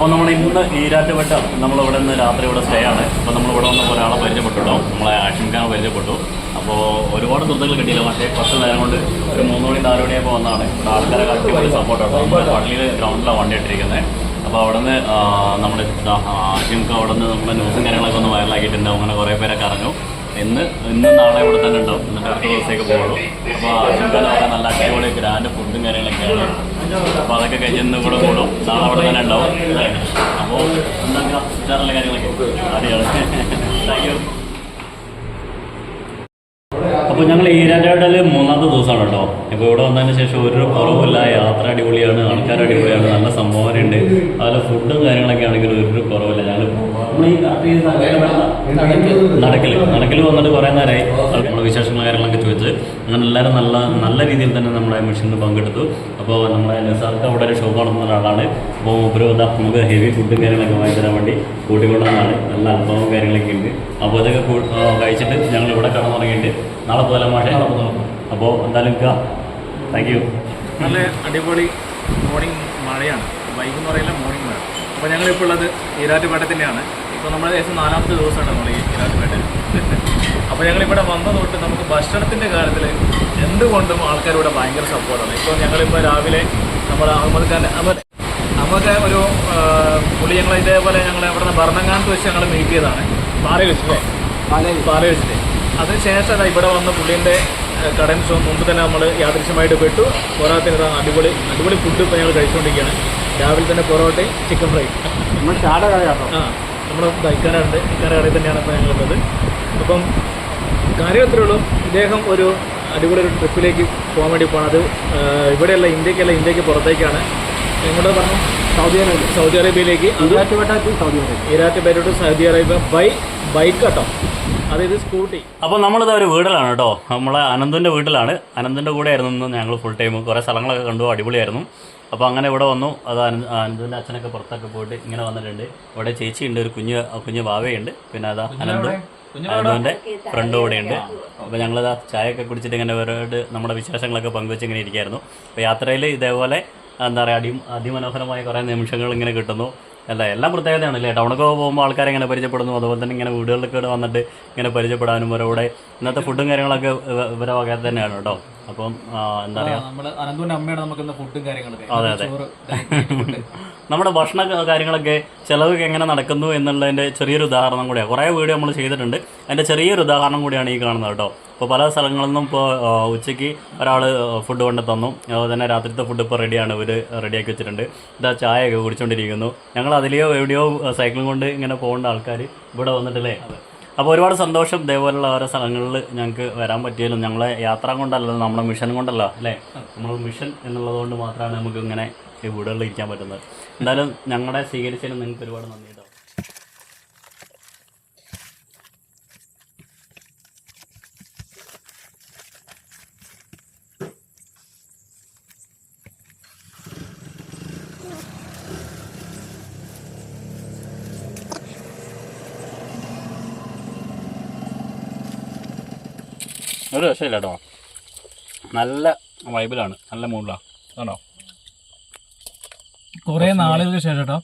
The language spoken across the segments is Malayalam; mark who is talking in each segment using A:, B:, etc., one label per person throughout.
A: അപ്പോൾ നമ്മൾ ഇന്ന് ഈരാറ്റുപേട്ട നമ്മൾ ഇവിടെ നിന്ന് രാത്രി ഇവിടെ സ്റ്റേ ആണ്. അപ്പോൾ നമ്മൾ ഇവിടെ വന്നപ്പോൾ ഒരാളെ പരിചയപ്പെട്ടുട്ടോ? നമ്മളെ ആഷിംഖാനെ പരിചയപ്പെട്ടു. അപ്പോൾ ഒരുപാട് സുഹൃത്തുക്കൾ കിട്ടിയില്ല. പക്ഷേ കുറച്ച് നേരം കൊണ്ട് ഒരു മൂന്ന് മണി നാല് മണിയായപ്പോൾ വന്നാണ്. ഇവിടെ ആൾക്കാരെ കറക്റ്റ് ഒരു സപ്പോർട്ടാണ് നമ്മുടെ പള്ളിയിൽ ഗ്രൗണ്ടിലാണ് വണ്ടി ഇട്ടിരിക്കുന്നത് അപ്പോൾ അവിടെ നിന്ന് നമ്മുടെ ആഷിംഖ അവിടെ നിന്ന് നമ്മുടെ ന്യൂസും കാര്യങ്ങളൊക്കെ ഒന്ന് വൈറലാക്കിയിട്ടുണ്ട് അങ്ങനെ കുറേ പേരൊക്കെ അറിഞ്ഞു. ഇന്ന് ഇന്ന് നാളെ ഇവിടെ തന്നെ ഉണ്ടാവും. എന്നിട്ട് അടുത്ത ദിവസത്തേക്ക് പോകുള്ളൂ. അപ്പോൾ അതിന്റെ അവിടെ നല്ല അടിപൊളി ഗ്രാൻഡ് ഫുഡും കാര്യങ്ങളൊക്കെയാണ്. അപ്പോൾ അതൊക്കെ കഴിഞ്ഞ് ഇന്ന് ഇവിടെ കൂടും. നാളെ അവിടെ തന്നെ ഉണ്ടാവും. അപ്പോൾ എന്താ വിചാറുള്ള കാര്യങ്ങളൊക്കെ? അറിയാം താങ്ക് യു അപ്പോൾ ഞങ്ങൾ ഈരാറ്റോടൽ മൂന്നാമത്തെ ദിവസമാണ് കേട്ടോ. ഇപ്പോൾ ഇവിടെ വന്നതിന് ശേഷം ഒരു കുറവില്ല യാത്ര അടിപൊളിയാണ്. ആൾക്കാർ അടിപൊളിയാണ്. നല്ല സംഭവനയുണ്ട് അതുപോലെ ഫുഡും കാര്യങ്ങളൊക്കെ ആണെങ്കിലും ഒരു കുറവില്ല ഞങ്ങൾ ഈ രാത്രി നടക്കൽ വന്നിട്ട് കുറേ നേരമായി നമ്മുടെ വിശേഷങ്ങൾ കാര്യങ്ങളൊക്കെ ചോദിച്ച്. അങ്ങനെ എല്ലാവരും നല്ല നല്ല രീതിയിൽ തന്നെ നമ്മുടെ മിഷനിൽ പങ്കെടുത്തു. അപ്പോൾ നമ്മളെ നിസാർക്ക് അവിടെ ഒരു ഷോപ്പ് നടന്ന ഒരാളാണ്. അപ്പോൾ വന്നാ നമുക്ക് ഹെവി ഫുഡും കാര്യങ്ങളൊക്കെ വാങ്ങി തരാൻ വേണ്ടി കൂട്ടിക്കൊണ്ടാണ് നല്ല അനുഭവം കാര്യങ്ങളൊക്കെ ഉണ്ട്. അപ്പോൾ അതൊക്കെ കഴിച്ചിട്ട് ഞങ്ങൾ ഇവിടെ കടന്നുറങ്ങിയിട്ട് നാളെ പോലെ മാഷേ? അപ്പോൾ എന്തായാലും താങ്ക് യു
B: നല്ല അടിപൊളി മോർണിംഗ് മഴയാണ്. വൈകുന്നേരം മോർണിംഗ് മഴ. അപ്പോൾ ഞങ്ങളിപ്പോൾ ഉള്ളത് ഈരാറ്റുപേട്ട ഇപ്പോൾ നമ്മൾ ഏകദേശം നാലാമത്തെ ദിവസമാണ് നമ്മൾ ഈ കിരാട്ടുപേട്ടയിൽ അപ്പോൾ ഞങ്ങൾ ഇവിടെ വന്ന തൊട്ട് നമുക്ക് ഭക്ഷണത്തിന്റെ കാര്യത്തിൽ എന്തുകൊണ്ടും ആൾക്കാരിവിടെ ഭയങ്കര സപ്പോർട്ടാണ്. ഇപ്പോൾ ഞങ്ങളിപ്പോൾ രാവിലെ നമ്മൾ അഹമ്മദ് ഖാൻ അഹമ്മദ് അഹമ്മദ് ഒരു പുളി പുള്ളി ഞങ്ങൾ ഇതേപോലെ ഞങ്ങൾ ഇവിടെ നിന്ന് ഭരണങ്ങാനത്ത് വെച്ച് ഞങ്ങൾ മീറ്റ് ചെയ്തതാണ്. പാല വെച്ചിട്ടേ പാല വെച്ചിട്ട്. അതിനുശേഷം ഇവിടെ വന്ന പുള്ളിന്റെ കടൻ ഷോ മുമ്പ് തന്നെ നമ്മൾ യാദൃശ്യമായിട്ട് പെട്ടു. പോരാത്തിന് അടിപൊളി അടിപൊളി ഫുഡ് ഇപ്പോൾ ഞങ്ങൾ കഴിച്ചുകൊണ്ടിരിക്കുകയാണ് രാവിലെ തന്നെ പൊറോട്ടയും ചിക്കൻ ഫ്രൈ
C: നമ്മൾ ചാട കേട്ടോ
B: ആ. നമ്മുടെ ഇക്കാനുണ്ട് ഇക്കാന കടയിൽ തന്നെയാണ് ഇപ്പോൾ ഞങ്ങളുള്ളത്. അപ്പം കാര്യം അത്രേ ഉള്ളൂ. ഇദ്ദേഹം ഒരു അടിപൊളി ഒരു ട്രിപ്പിലേക്ക് പോകാൻ വേണ്ടി പോകണം അത് ഇവിടെയല്ല ഇന്ത്യക്കല്ല ഇന്ത്യയ്ക്ക് പുറത്തേക്കാണ്. ഞങ്ങളുടെ പറഞ്ഞു?
C: Saudi Arabia.
B: Saudi അറേബ്യയിലേക്ക്.
C: Erattupetta to Saudi Arabia.
B: ഈരാറ്റ് പേരോട്ട് സൗദി അറേബ്യ. ബൈ ബൈക്ക് കേട്ടോ. അതായത് സ്കൂട്ടി.
A: അപ്പോൾ നമ്മളിത് ഒരു വീട്ടിലാണ് കേട്ടോ. നമ്മളെ അനന്തിന്റെ വീട്ടിലാണ്. അനന്തിന്റെ കൂടെ ആയിരുന്നു ഞങ്ങൾ ഫുൾ ടൈം കുറേ സ്ഥലങ്ങളൊക്കെ കണ്ടു. അടിപൊളിയായിരുന്നു. അപ്പോൾ അങ്ങനെ ഇവിടെ വന്നു. അത് അനന്തിന്റെ അനന്തിന്റെ അച്ഛനൊക്കെ പുറത്തൊക്കെ പോയിട്ട് ഇങ്ങനെ വന്നിട്ടുണ്ട്. ഇവിടെ ചേച്ചിയുണ്ട് ഒരു കുഞ്ഞ് കുഞ്ഞ് ബാവയുണ്ട് പിന്നെ അതാ അനന്ത്. അനന്തുവിന്റെ ഫ്രണ്ട് കൂടെയുണ്ട്. അപ്പോൾ ഞങ്ങളിതാ ചായയൊക്കെ കുടിച്ചിട്ട് ഇങ്ങനെ ഇവരോട് നമ്മുടെ വിശേഷങ്ങളൊക്കെ പങ്കുവെച്ച് ഇങ്ങനെ ഇരിക്കുകയായിരുന്നു അപ്പോൾ യാത്രയിൽ ഇതേപോലെ എന്താ പറയുക അടി അതിമനോഹരമായ കുറേ നിമിഷങ്ങൾ ഇങ്ങനെ കിട്ടുന്നു. അല്ല എല്ലാം പ്രത്യേകതയാണ് അല്ലേ? ടൗണൊക്കെ പോകുമ്പോൾ ആൾക്കാരെ ഇങ്ങനെ പരിചയപ്പെടുന്നു? അതുപോലെ തന്നെ ഇങ്ങനെ വീടുകളിലൊക്കെ വന്നിട്ട് ഇങ്ങനെ പരിചയപ്പെടാനും ഇവരോടെ ഇന്നത്തെ ഫുഡും കാര്യങ്ങളൊക്കെ ഇവ- ഇവരെ വക തന്നെയാണ് കേട്ടോ. അപ്പം എന്താ
B: പറയാ? അനന്തുവിന്റെ അമ്മയാണ് നമുക്ക് ഫുഡും കാര്യങ്ങളൊക്കെ.
A: അതെ, അതെ. നമ്മുടെ ഭക്ഷണ കാര്യങ്ങളൊക്കെ ചിലവൊക്കെ എങ്ങനെ നടക്കുന്നു എന്നുള്ളതിന്റെ ചെറിയൊരു ഉദാഹരണം കൂടിയാണ് കുറേ വീഡിയോ നമ്മൾ ചെയ്തിട്ടുണ്ട്. അതിന്റെ ചെറിയൊരു ഉദാഹരണം കൂടിയാണ് ഈ കാണുന്നത് കേട്ടോ. ഇപ്പോൾ പല സ്ഥലങ്ങളിൽ നിന്നും ഇപ്പോൾ ഉച്ചയ്ക്ക് ഒരാൾ ഫുഡ് കൊണ്ട് തന്നു. അതുപോലെ തന്നെ രാത്രിത്തെ ഫുഡ് ഇപ്പോൾ റെഡിയാണ് ഇവർ റെഡിയാക്കി വെച്ചിട്ടുണ്ട്. ഇതാ ചായയൊക്കെ കുടിച്ചുകൊണ്ടിരിക്കുന്നു ഞങ്ങൾ അതിലെയോ എവിടെയോ സൈക്കിളും കൊണ്ട് ഇങ്ങനെ പോകേണ്ട ആൾക്കാർ ഇവിടെ വന്നിട്ടില്ലേ? അപ്പോൾ ഒരുപാട് സന്തോഷം ഇതേപോലുള്ള ഓരോ സ്ഥലങ്ങളിൽ ഞങ്ങൾക്ക് വരാൻ പറ്റിയാലും ഞങ്ങളെ യാത്ര കൊണ്ടല്ല നമ്മുടെ മിഷൻ കൊണ്ടല്ല അല്ലേ? നമ്മൾ മിഷൻ എന്നുള്ളത് കൊണ്ട് മാത്രമാണ് നമുക്ക് ഇങ്ങനെ ഈ വീടുകളിൽ ഇരിക്കാൻ പറ്റുന്നത്. എന്തായാലും ഞങ്ങളുടെ സ്വീകരിച്ചതിന് നിങ്ങൾക്ക് ഒരുപാട് നന്ദി കേട്ടോ ഒരു രക്ഷയില്ല കേട്ടോ. നല്ല വൈബിലാണ്. നല്ല മൂഡിലാണ് ആണോ
B: കുറേ നാളുകൾക്ക് ശേഷം കേട്ടോ.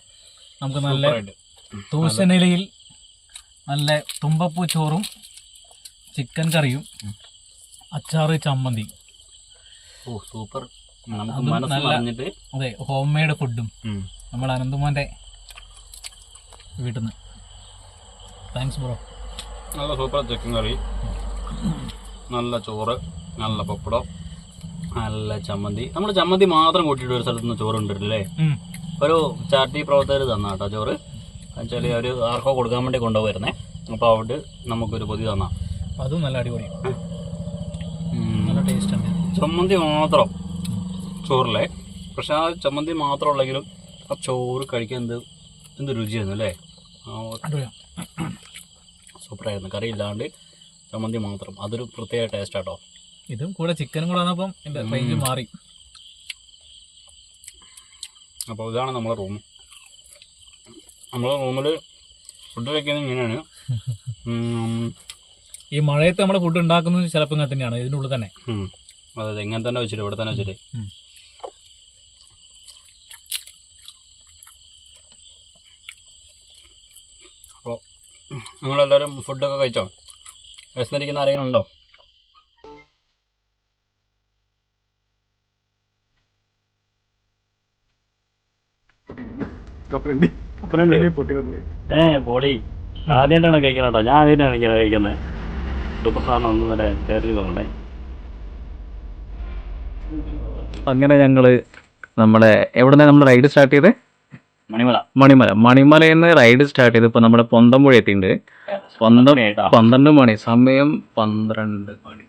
B: നമുക്ക് നല്ല തൂശനിലയിൽ നല്ല തുമ്പപ്പൂ ചോറും ചിക്കൻ കറിയും അച്ചാറ് ചമ്മന്തി.
A: ഓ സൂപ്പർ.
B: നല്ല- അതെ ഹോം മെയ്ഡ് ഫുഡും നമ്മൾ അനന്തുമോന്റെ വീട്ടിൽ നിന്ന് താങ്ക്സ് ബ്രോ
A: നല്ല സൂപ്പർ ചിക്കൻ കറി. നല്ല ചോറ് നല്ല പപ്പടം നല്ല ചമ്മന്തി. നമ്മൾ ചമ്മന്തി മാത്രം കൂട്ടിയിട്ട് ഒരു സ്ഥലത്ത് നിന്ന് ചോറ് ഉണ്ടല്ലേ ഒരു ചാർട്ടി പ്രവർത്തകർ തന്ന കേട്ടോ ചോറ്. എന്നുവെച്ചാൽ അവർ ആർക്കോ കൊടുക്കാൻ വേണ്ടി കൊണ്ടുപോയിരുന്നേ. അപ്പോൾ അവിടെ നമുക്കൊരു പൊതി തന്ന.
B: അതും നല്ല അടിപൊളി. നല്ല ടേസ്റ്റ് ഉണ്ട്
A: ചമ്മന്തി മാത്രം ചോറില്ലേ? പക്ഷെ ആ ചമ്മന്തി മാത്രം ഉള്ളെങ്കിലും ആ ചോറ് കഴിക്കാൻ എന്ത് എന്ത് രുചിയായിരുന്നു അല്ലേ? സൂപ്പറായിരുന്നു. കറി ഇല്ലാണ്ട് ചമ്മന്തി മാത്രം. അതൊരു പ്രത്യേക ടേസ്റ്റ് ആട്ടോ.
B: ഇതും കൂടെ ചിക്കനും കൂടെ വന്നപ്പം എന്റെ റേഞ്ച് മാറി.
A: അപ്പോൾ ഇതാണ് നമ്മളെ റൂം നമ്മളെ റൂമിൽ ഫുഡ് വെക്കുന്നത് ഇങ്ങനെയാണ്.
B: ഈ മഴയത്ത് നമ്മൾ ഫുഡ് ഉണ്ടാക്കുന്നത് ചിലപ്പോൾ ഇങ്ങനെ തന്നെയാണ്. ഇതിന്റെ ഉള്ളിൽ തന്നെ.
A: അതെ അതെ ഇങ്ങനെ തന്നെ വെച്ചിട്ട് ഇവിടെ തന്നെ വെച്ചിട്ട്. അപ്പോൾ നിങ്ങളെല്ലാവരും ഫുഡൊക്കെ കഴിച്ചോ? വിശന്നിരിക്കുന്ന ആരെങ്കിലും ഉണ്ടോ? ഏ പൊളി. ആദ്യമായിട്ടാണ് കഴിക്കുന്നത് കേട്ടോ ഞാൻ ആദ്യമായിട്ടാണ് ഇങ്ങനെ കഴിക്കുന്നത് സൂപ്പർ സാധനം ഒന്നും തന്നെ കയറി തോന്നണേ
D: അങ്ങനെ ഞങ്ങൾ നമ്മളെ എവിടെ നമ്മൾ റൈഡ് സ്റ്റാർട്ട് ചെയ്ത്?
A: മണിമല.
D: മണിമല. മണിമലയിൽ നിന്ന് റൈഡ് സ്റ്റാർട്ട് ചെയ്ത് ഇപ്പൊ നമ്മുടെ പൊന്തമ്പുഴ എത്തിയിട്ടുണ്ട് പൊന്തം
A: കേട്ടോ
D: പന്ത്രണ്ട് മണി. സമയം പന്ത്രണ്ട് മണി.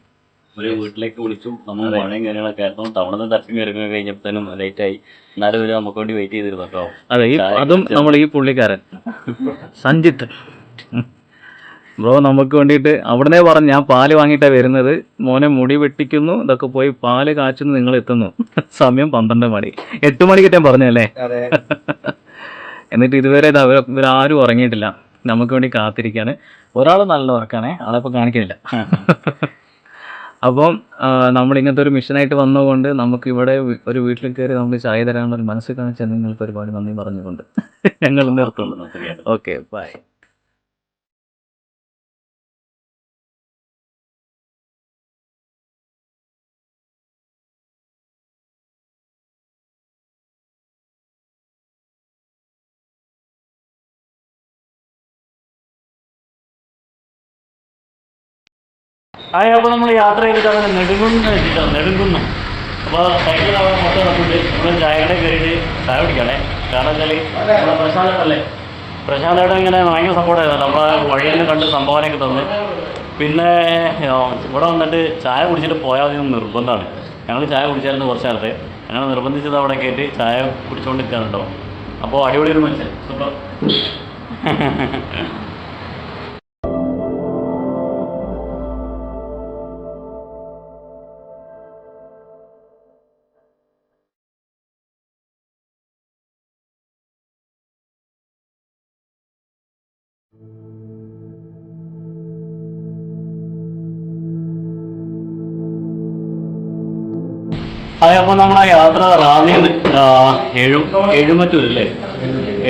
A: ഒരു വീട്ടിലേക്ക് വിളിച്ചു നമ്മൾ മഴയും കാര്യങ്ങളൊക്കെ ആയിരുന്നു. തവണ ദർശനം കയറി കഴിഞ്ഞപ്പോഴത്തേനും ലേറ്റ് ആയി. എന്നാലും ഒരു നമുക്ക് വേണ്ടി വെയിറ്റ് ചെയ്തിരുന്നു കേട്ടോ
D: അതെ ഈ അതും നമ്മൾ ഈ പുള്ളിക്കാരൻ. സഞ്ജിത്ത്. ബ്രോ നമുക്ക് വേണ്ടിയിട്ട് അവിടനെ പറഞ്ഞു ഞാൻ പാൽ വാങ്ങിയിട്ടാണ് വരുന്നത്. മോനെ മുടി വെട്ടിക്കുന്നു. ഇതൊക്കെ പോയി പാൽ കാച്ചുന്നു നിങ്ങൾ എത്തുന്നു സമയം പന്ത്രണ്ട് മണി. എട്ട് മണിക്ക് ഞാൻ പറഞ്ഞല്ലേ? എന്നിട്ട് ഇതുവരെ ഇത് അവർ ഇവരാരും ഉറങ്ങിയിട്ടില്ല. നമുക്ക് വേണ്ടി കാത്തിരിക്കാണ്. ഒരാൾ നല്ല ഉറക്കാണേ. ആളെപ്പോൾ കാണിക്കുന്നില്ല. അപ്പം നമ്മൾ ഇങ്ങനത്തെ ഒരു മിഷനായിട്ട് വന്നതുകൊണ്ട് നമുക്ക് ഇവിടെ ഒരു വീട്ടിൽ കയറി നമുക്ക് ചായ തരാനുള്ള ഒരു മനസ്സിൽ കാണിച്ചാൽ നിങ്ങൾക്ക് ഒരുപാട് നന്ദി പറഞ്ഞുകൊണ്ട് ഞങ്ങൾ നിർത്തുന്നു. Okay bye.
A: ആയി അപ്പോൾ നമ്മൾ യാത്ര ചെയ്തിട്ട് അങ്ങനെ നെടുങ്ങുന്നു വെച്ചിട്ടാണ് നെടുങ്ങുന്നു അപ്പോൾ സൈക്കിൾ അവിടെ മൊത്തം നടന്നിട്ട് നമ്മൾ ചായയുടെ കയറിയിട്ട് ചായ കുടിക്കണേ. കാരണം വെച്ചാൽ നമ്മുടെ പ്രശാന്തല്ലേ പ്രശാന്തയുടെ ഇങ്ങനെ ഭയങ്കര സപ്പോർട്ടായിരുന്നു നമ്മളെ വഴിയിൽ കണ്ട് സംഭാവനയൊക്കെ തന്നു. പിന്നെ ഇവിടെ വന്നിട്ട് ചായ കുടിച്ചിട്ട് പോയാൽ മതി നിർബന്ധമാണ്. ഞങ്ങൾ ചായ കുടിച്ചായിരുന്നു കുറച്ച് നേരത്തെ. ഞങ്ങൾ നിർബന്ധിച്ചത് അവിടെ കയറ്റി ചായ കുടിച്ചുകൊണ്ട് നിൽക്കുകയാണ് കേട്ടോ. അപ്പോൾ അടിപൊളി ഒരു മനുഷ്യൻ. സൂപ്പർ. അതെ അപ്പോൾ നമ്മളെ യാത്ര റാന്നിന്ന് എഴു എഴുമറ്റൂരല്ലേ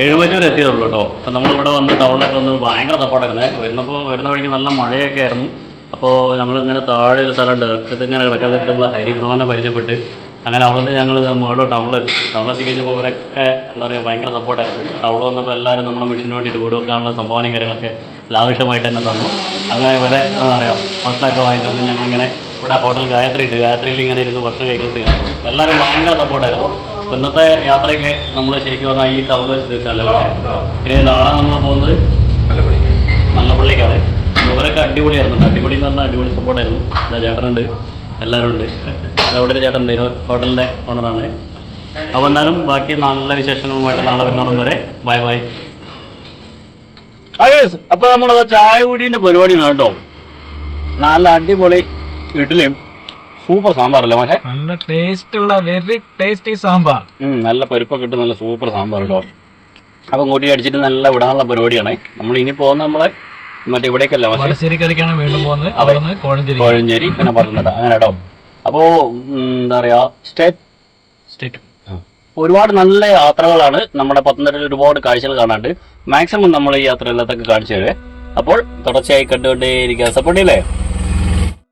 A: എഴുമറ്റൂർ എത്തിയതുള്ളൂ കേട്ടോ. അപ്പോൾ നമ്മളിവിടെ വന്ന് ടൗണിലൊക്കെ വന്ന് ഭയങ്കര തപ്പാടായിരുന്നേ. വരുന്നപ്പോൾ വരുന്ന വഴിക്ക് നല്ല മഴയൊക്കെ ആയിരുന്നു. അപ്പോൾ നമ്മളിങ്ങനെ താഴെ ഒരു സ്ഥലമുണ്ട്. ഇങ്ങനെ നിൽക്കുമ്പോൾ ഹരിഭവനെ പരിചയപ്പെട്ട് അങ്ങനെ അവിടെ ഞങ്ങൾ മുകളിൽ ടൗണിൽ ടൗണിലെത്തി കഴിഞ്ഞപ്പോൾ ഇവരൊക്കെ എന്താ പറയുക ഭയങ്കര സപ്പോർട്ടായിരുന്നു. ടൗണിൽ വന്നപ്പോൾ എല്ലാവരും നമ്മുടെ മെഷീന് വേണ്ടിയിട്ട് വീട് വെക്കാനുള്ള സംഭാവനയും കാര്യങ്ങളൊക്കെ ലാവശ്യമായിട്ട് തന്നെ തന്നു. അങ്ങനെ ഇവരെ എന്താ പറയുക ഭക്ഷണമൊക്കെ വാങ്ങിച്ചു ഞങ്ങളിങ്ങനെ ഇവിടെ ഹോട്ടൽ ഗായത്രി ഉണ്ട്. ഗായത്രിയിൽ ഇങ്ങനെ ഇരുന്ന് ഭക്ഷണം കഴിക്കുന്നത് എല്ലാവരും ഭയങ്കര സപ്പോർട്ടായിരുന്നു അപ്പോൾ ഇന്നത്തെ യാത്രയ്ക്ക് നമ്മൾ ശരിക്കും പറഞ്ഞാൽ ഈ ടൗണിൽ വെച്ച് തീർച്ചയല്ല ഇനി നാളെ നമ്മൾ പോകുന്നത് മല്ലപ്പള്ളിക്കാണ് ഇവരൊക്കെ അടിപൊളിയായിരുന്നു. അടിപൊളി എന്ന് പറഞ്ഞാൽ അടിപൊളി സപ്പോർട്ടായിരുന്നു എന്താ ചേട്ടനുണ്ട്. എല്ലാവരും ഉണ്ട്. ഒരു ചേട്ടൻ ഹോട്ടലിന്റെ ഓണറാണ് അപ്പോൾ എന്നാലും ബാക്കി നല്ല വിശേഷങ്ങളുമായിട്ട് നാളെ വരുന്നോളം വരെ. ബൈ ബൈ അപ്പൊ നമ്മളത് ചായ കുടീന്റെ പരിപാടിയാണ് കേട്ടോ. നല്ല അടിപൊളി ഇഡ്ഡലിയും സൂപ്പർ സാമ്പാറല്ലേ മോനെ
D: നല്ല ടേസ്റ്റ് ഉള്ള വെരി ടേസ്റ്റി സാമ്പാർ.
A: നല്ല പരിപ്പൊക്കെ ഇട്ട് നല്ല സൂപ്പർ സാമ്പാർ കേട്ടോ. അപ്പം കൂട്ടി അടിച്ചിട്ട് നല്ല വിടാനുള്ള പരിപാടിയാണ്. നമ്മൾ ഇനി പോകുന്ന നമ്മളെ മറ്റേ ഇവിടേക്കല്ല
D: വടശ്ശേരിക്കരയ്ക്കാണ് വീണ്ടും പോകുന്നത്. അവിടുന്ന് കോഴഞ്ചേരി.
A: കോഴഞ്ചേരി പിന്നെ പറഞ്ഞിട്ട് അങ്ങനെ കേട്ടോ. അപ്പോൾ എന്താ പറയുക സ്റ്റേറ്റ്
D: സ്റ്റേറ്റ്
A: ഒരുപാട് നല്ല യാത്രകളാണ് നമ്മുടെ പത്തനംതിട്ടയിൽ ഒരുപാട് കാഴ്ചകൾ കാണാണ്ട്. മാക്സിമം നമ്മൾ ഈ യാത്ര എല്ലാത്തൊക്കെ കാണിച്ചു തരുവേ. അപ്പോൾ തുടർച്ചയായി കണ്ടുകൊണ്ടേയിരിക്കുക. ഇരിക്കാൻ ചെയ്യില്ലേ?